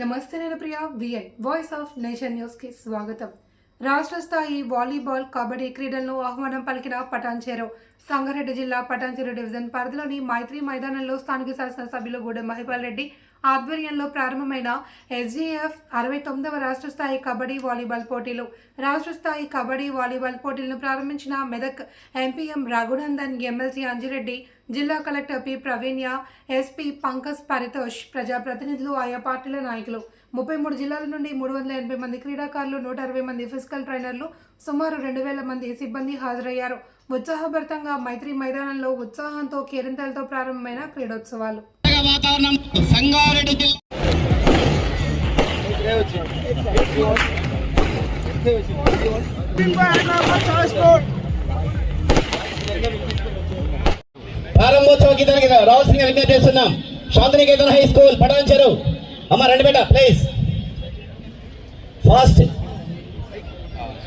నమస్తే నేను Priya VN voice of nation న్యూస్కి స్వాగతం. రాష్ట్ర స్థాయి వాలీబాల్ కబడ్డీ క్రీడలను ఆహ్వానం పలికిన పటాన్చేరు. సంగారెడ్డి జిల్లా పటాన్చేరు డివిజన్ పరిధిలోని మైత్రి మైదానంలో స్థానిక శాసనసభ్యులు గూడెం మహిపాల్ రెడ్డి ఆధ్వర్యంలో ప్రారంభమైన ఎస్జీఎఫ్ అరవై తొమ్మిదవ రాష్ట్ర స్థాయి కబడ్డీ వాలీబాల్ పోటీలు. రాష్ట్ర స్థాయి కబడ్డీ వాలీబాల్ పోటీలను ప్రారంభించిన మెదక్ ఎంపీఎం రఘునందన్ ఎమ్మెల్సీ అంజిరెడ్డి జిల్లా collector P Pravinya SP Pankaj Paritosh ప్రజాప్రతినిధులు ఆయా పార్టీల నాయకులు. ముప్పై మూడు జిల్లాల నుండి మూడు వందల ఎనభై మంది క్రీడాకారులు నూట అరవై మంది ఫిజికల్ ట్రైనర్లు సుమారు రెండు వేల మంది సిబ్బంది హాజరయ్యారు. ఉత్సాహభరితంగా మైత్రి మైదానంలో ఉత్సాహంతో కేరింతలతో ప్రారంభమైన క్రీడోత్సవాలు. వాతావరణం సంగారెడ్డి జిల్లా. ప్రారంభోత్సవ గీతానికి రావాల్సిన విజ్ఞప్తి చేస్తున్నాం. శాంతినికేతన్ హై స్కూల్ పటాన్ చెరువు అమ్మ రండి బేట ప్లీజ్. ఫాస్ట్.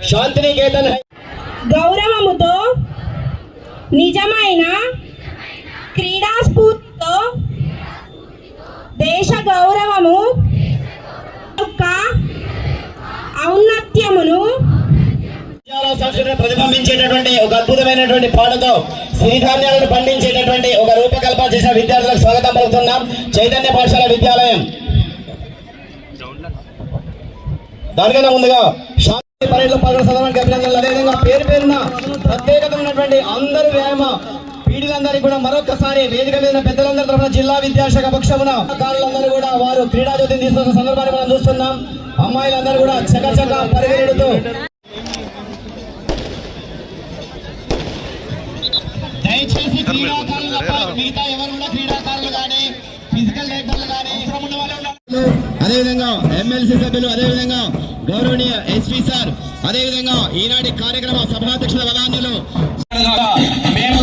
శాంతినికేతన్ హై గౌరవముతో నిజమైన క్రీడా స్ఫూర్తితో దేశ గౌరవము యొక్క ఔన్నత్యమును సంస్కృతిని ప్రతిబింబించేటటువంటి ఒక అద్భుతమైనటువంటి పాటతో సిరిధాన్యాలను పండించేటటువంటి ఒక రూపకల్పన చేసిన విద్యార్థులకు స్వాగతం పలుకుతున్నాం. చైతన్య పాఠశాల విద్యాలయం. దానికన్నా ముందుగా శాంతి పరేడ్లో పాల్గొన్న సదనానికి అభినందనలు. అదేవిధంగా పేరు పేరున ప్రత్యేకత ఉన్నటువంటి అందరు వ్యాయామ పీడిలందరికీ కూడా మరొకసారి వేదిక మీద పెద్దలందరి తరఫున జిల్లా విద్యాశాఖ పక్షమున కారులందరూ కూడా వారు క్రీడా జ్యోతిని తీసుకున్న సందర్భాన్ని మనం చూస్తున్నాం అమ్మాయిలందరూ కూడా చకచక పరిగెడుతూ దయచేసి క్రీడాకారులు మిగతా ఎవరు కూడా క్రీడాకారులు కానీ ఫిజికల్ డైరెక్టర్లు కానీ. అదేవిధంగా ఎమ్మెల్సీ సభ్యులు అదేవిధంగా గౌరవనీయ ఎస్పీ సార్ అదేవిధంగా ఈనాటి కార్యక్రమ సభాధ్యక్షుల వదాన్యులు మేము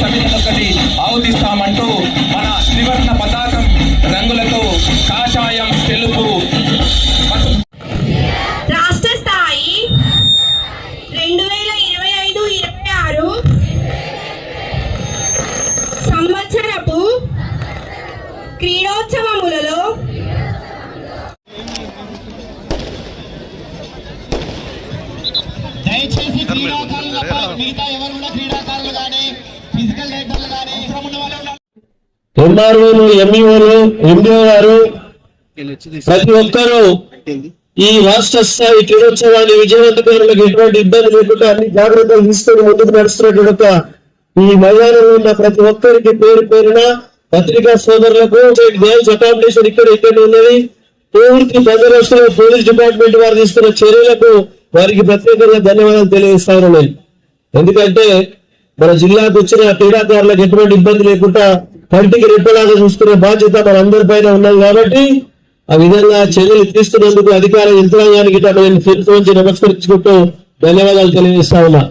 సమితిని ఒకటి ఆవుదిస్తామంటూ మన త్రివర్ణ పతాకం రంగులతో కాషాయం తెలుపు రాష్ట్ర స్థాయి రెండు వేల ఇరవై ఐదు ఇరవై ఆరు సంవత్సరపు క్రీడోత్సవములలో దయచేసి క్రీడాకారులు తప్ప మిగతా ఎవరు కూడా ఎంఆర్ఓలు ఎంఈఓలు ఎండిఓ గారు ప్రతి ఒక్కరూ ఈ రాష్ట్ర స్థాయి క్రీడోత్సవాన్ని విజయవంతకారులకు ఎటువంటి ఇబ్బంది లేకుండా అన్ని జాగ్రత్తలు తీసుకొని ముందుకు నడుస్తున్నటువంటి ఈ మైదానంలో ఉన్న ప్రతి ఒక్కరికి పేరు పేరున పత్రికా సోదరులకు గర్ల్స్ అకామిడేషన్ ఇక్కడ ఇక్కడ ఉన్నది. పూర్తి బందోబస్తులో పోలీస్ డిపార్ట్మెంట్ వారు తీసుకున్న చర్యలకు వారికి ప్రత్యేకంగా ధన్యవాదాలు తెలియజేస్తా ఎందుకంటే మన జిల్లాకు వచ్చిన క్రీడాకారులకు ఎటువంటి ఇబ్బంది లేకుండా కంటికి రెప్పలాగా చూసుకునే బాధ్యత మన పైన ఉన్నది కాబట్టి ఆ విధంగా చర్యలు తీసుకున్నందుకు అధికార యంత్రాంగానికి నేను చేతుల నుంచి నమస్కరించుకుంటూ ధన్యవాదాలు తెలియజేస్తా ఉన్నా.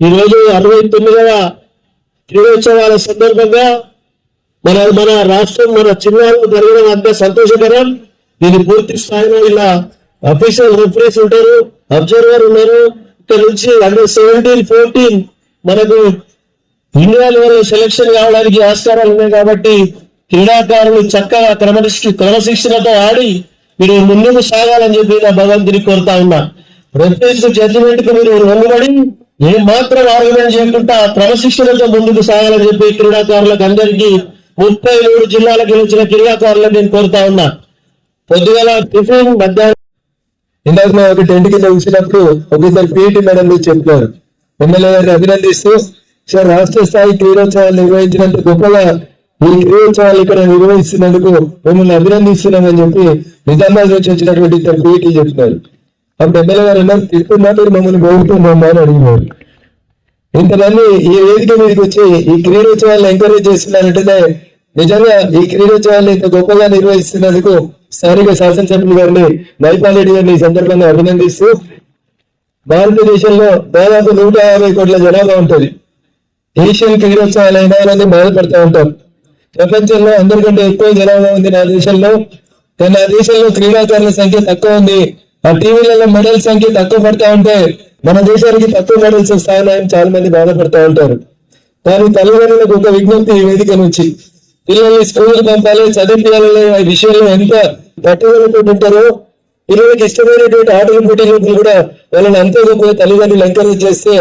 ఈరోజు అరవై తొమ్మిదవ క్రీడోత్సవాల సందర్భంగా మన మన రాష్ట్రం మన చిన్నారులు జరగడం అంత సంతోషకరం. దీని పూర్తి స్థాయిలో ఇలా అఫీషియల్ రిఫరెన్స్ ఉంటారు అబ్జర్వర్ ఉన్నారు. ఇక్కడ నుంచి అండర్ సెవెంటీన్ ఫోర్టీన్ మనకు ఇండియా లెవెల్ సెలక్షన్ కావడానికి ఆస్కారాలు ఉన్నాయి కాబట్టి క్రీడాకారులు చక్కగా క్రమశిక్ష క్రమశిక్షణతో ఆడి మీరు ముందుకు సాగాలని చెప్పి నా భగవంతుని కోరుతా ఉన్నా. రెఫరెన్స్ జడ్జిమెంట్కు మీరు వంగబడి ఏ మాత్రం ఆర్గ్యుమెంట్ చేయకుండా క్రమశిక్షణతో ముందుకు సాగాలని చెప్పి క్రీడాకారులకు అందరికీ ముప్పై మూడు జిల్లాలకు గెలిచిన క్రీడాకారులను నేను కోరుతా ఉన్నా. పొద్దుగల టిఫిన్ మధ్యాహ్నం ఇందాక మేము ఒక టెంట్ కింద ఉంచినప్పుడు ఒకసారి పీటీ మేడం మీరు చెప్పారు. ఎమ్మెల్యే గారిని అభినందిస్తూ సార్ రాష్ట్ర స్థాయి క్రీడోత్సవాలు నిర్వహించినందుకు గొప్పగా ఈ క్రీడోత్సవాలు ఇక్కడ నిర్వహిస్తున్నందుకు మిమ్మల్ని అభినందిస్తున్నామని చెప్పి నిజామాబాద్ నుంచి వచ్చినటువంటి ఇద్దరు పీటీ చెప్తున్నారు. అప్పుడు ఎమ్మెల్యే గారు అన్నారు తిరుగుతున్నా మమ్మల్ని గౌరవుతున్నామా అని అడిగినారు. ఇంతమంది ఈ వేదిక మీదకి వచ్చి ఈ క్రీడోత్సవాలను ఎంకరేజ్ చేస్తున్నారంటే నిజంగా ఈ క్రీడోత్సవాలను ఇంత గొప్పగా నిర్వహిస్తున్నందుకు స్థానిక శాసనసభ్యులు గారిని నైపాల్ రెడ్డి గారిని ఈ సందర్భంగా అభినందిస్తూ భారతదేశంలో దాదాపు నూట యాభై కోట్ల జనాభా ఉంటుంది. ఏషియన్ క్రీడోత్సవాలు అయినా బాధపడుతూ ఉంటాం. ప్రపంచంలో అందరికంటే ఎక్కువ జనాభా ఉంది నా దేశంలో. నా దేశంలో క్రీడాకారుల సంఖ్య తక్కువ ఉంది. ఆ టీవీలలో మెడల్ సంఖ్య తక్కువ పడతా ఉంటే మన దేశానికి తక్కువ మెడల్స్ వస్తాయని చాలా మంది బాధపడతా ఉంటారు. కానీ తల్లిదండ్రులకు ఒక విజ్ఞప్తి ఈ వేదిక నుంచి. పిల్లల్ని స్కూల్ పంపాలి చదివించాలనే విషయంలో ఎంత పట్టుదలతో ఉంటారో పిల్లలకి ఇష్టమైనటువంటి ఆటల పోటీలకు కూడా వాళ్ళని అంతే గొప్ప తల్లిదండ్రులు ఎంకరేజ్ చేస్తే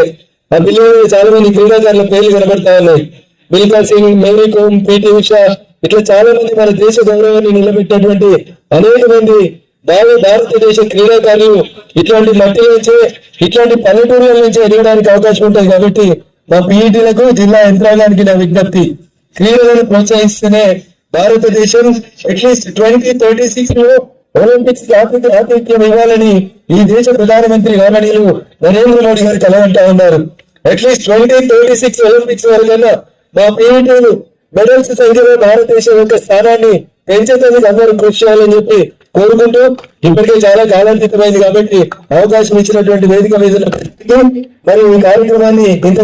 ఆ బిల్లు చాలా మంది క్రీడాకారుల పేర్లు కనబడతా ఉన్నాయి. మిల్కా సింగ్ మేరీ కోమ్ పిటి ఉషా ఇట్లా చాలా మంది మన దేశ గౌరవాన్ని నిలబెట్టినటువంటి అనేక మంది భావి భారతదేశ క్రీడాకారులు ఇట్లాంటి మట్టి నుంచే ఇట్లాంటి పల్లెటూరుల నుంచి ఎదగడానికి అవకాశం ఉంటుంది కాబట్టి మా పీఈటీలకు జిల్లా యంత్రాంగానికి నా విజ్ఞప్తి. క్రీడలను ప్రోత్సహిస్తేనే భారతదేశం అట్లీస్ట్ ట్వంటీ థర్టీ సిక్స్లో ఒలింపిక్స్కి ఆతిథ్య ఆతిథ్యం ఇవ్వాలని ఈ దేశ ప్రధానమంత్రి గౌరవనీయులు నరేంద్ర మోడీ గారు కలవంటా ఉన్నారు. At least twenty thirty six Olympics వరకన్నా మా పీఈటీలు మెడల్స్ సంఖ్యలో భారతదేశం యొక్క స్థానాన్ని పెంచేందుకు అందరూ కృషి చేయాలని చెప్పి కోరుకుంటూ ఇప్పటికే చాలా కాలాతీతమైంది కాబట్టి అవకాశం ఇచ్చినటువంటి వేదిక మీద మరి మరియు ఈ కార్యక్రమాన్ని ఇంత